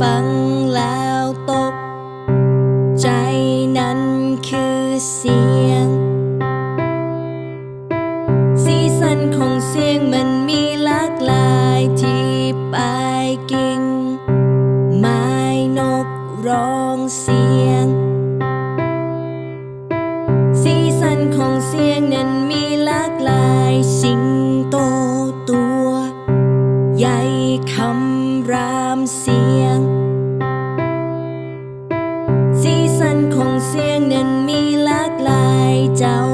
ฟังแล้วตก ใจนั้นคือเสียง สีสันของเสียงมันมีหลากหลายที่ปลายกิ่ง ไม้นกร้องเสียง down